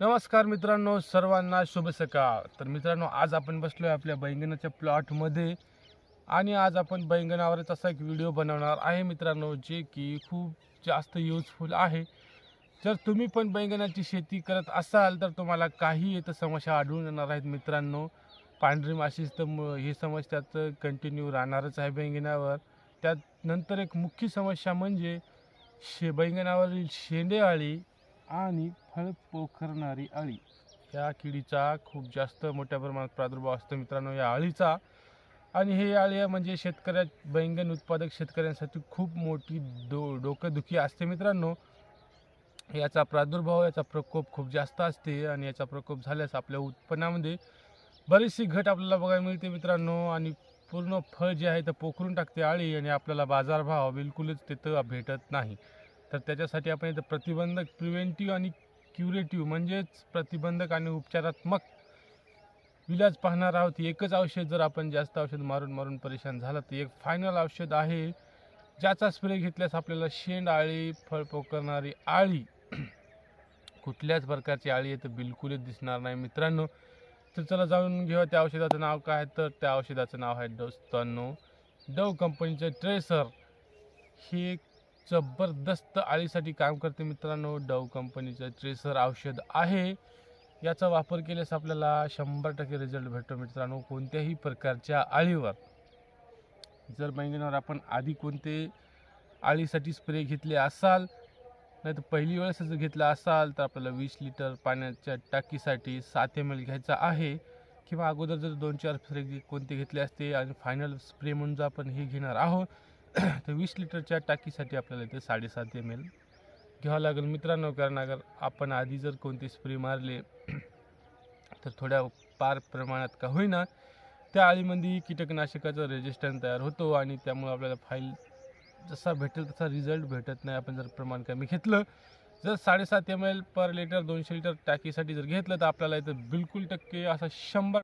नमस्कार मित्रांनो सर्वांना शुभ सकाळ. तर मित्रांनो आज आपण बसलो आहे आपल्या बैंगनाच्या प्लॉटमध्ये आणि आज आपण बैंगनावरच असा एक व्हिडिओ बनवणार आहे मित्रांनो जे की खूप जास्त युजफुल आहे. जर तुम्ही पण बैंगनाची शेती करत असाल तर तुम्हाला काही येतं समस्या आढळून येणार आहेत मित्रांनो. पांढरी माशीच तर ही समस्या तर कंटिन्यू राहणारच आहे बैंगनावर. त्यात नंतर एक मुख्य समस्या म्हणजे शे बैंगनावरील शेंडे अळी आणि फळ पोखरणारी अळी. या किडीचा खूप जास्त मोठ्या प्रमाणात प्रादुर्भाव असतो मित्रांनो या अळीचा. आणि हे अळी म्हणजे शेतकऱ्या बैंगन उत्पादक शेतकऱ्यांसाठी खूप मोठी डो डोकंदुखी असते मित्रांनो. याचा प्रादुर्भाव याचा प्रकोप खूप जास्त असते आणि याचा प्रकोप झाल्यास आपल्या उत्पन्नामध्ये बरीचशी घट आपल्याला बघायला मिळते मित्रांनो. आणि पूर्ण फळ जे आहे ते पोखरून टाकते आळी आणि आपल्याला बाजारभाव बिलकुलच तिथं भेटत नाही. तर त्याच्यासाठी आपण इथं प्रतिबंधक प्रिव्हेंटिव्ह आणि क्युरेटिव्ह म्हणजेच प्रतिबंधक आणि उपचारात्मक इलाज पाहणार आहोत. एकच औषध जर आपण जास्त औषध मारून मारून परेशान झालं तर एक फायनल औषध आहे ज्याचा स्प्रे घेतल्यास आपल्याला शेंड आळी फळ पोकरणारी आळी कुठल्याच प्रकारची आळी आहे तर बिलकुलच दिसणार नाही मित्रांनो. तर चला जाऊन घेऊया त्या औषधाचं नाव काय आहे. तर त्या औषधाचं नाव आहे दोस्तांनो डव कंपनीचं ट्रेसर हे एक जबरदस्त आळीसाठी काम करते मित्रांनो. डव कंपनीचं ट्रेसर औषध आहे. याचा वापर केल्यास आपल्याला शंभर टक्के रिझल्ट भेटतो मित्रांनो कोणत्याही प्रकारच्या आळीवर. जर महिन्यावर आपण आधी कोणते आळीसाठी स्प्रे घेतले असाल नाही तर पहिली वेळेस जर घेतला असाल तर आपल्याला वीस लिटर पाण्याच्या टाकीसाठी सात एम एल घ्यायचा आहे. किंवा अगोदर जर दोन चार स्प्रे कोणते घेतले असते आणि फायनल स्प्रे म्हणून जर आपण हे घेणार आहोत तर वीस लिटरच्या टाकीसाठी आपल्याला इथे साडेसात एम एल घ्यावं लागेल. मित्रांनो कारण अगर आपण आधी जर कोणते स्प्रे मारले तर थोड्या पार प्रमाणात का होईना त्या आळीमध्ये कीटकनाशकाचं रेजिस्टन्स तयार होतो आणि त्यामुळे आपल्याला फाईल जसा भेटेल तसा रिझल्ट भेटत नाही. आपण जर प्रमाण कमी घेतलं जर साडेसात एम एल पर लिटर दोनशे लिटर टाकीसाठी जर घेतलं तर आपल्याला इथं बिलकुल टक्के असा शंभर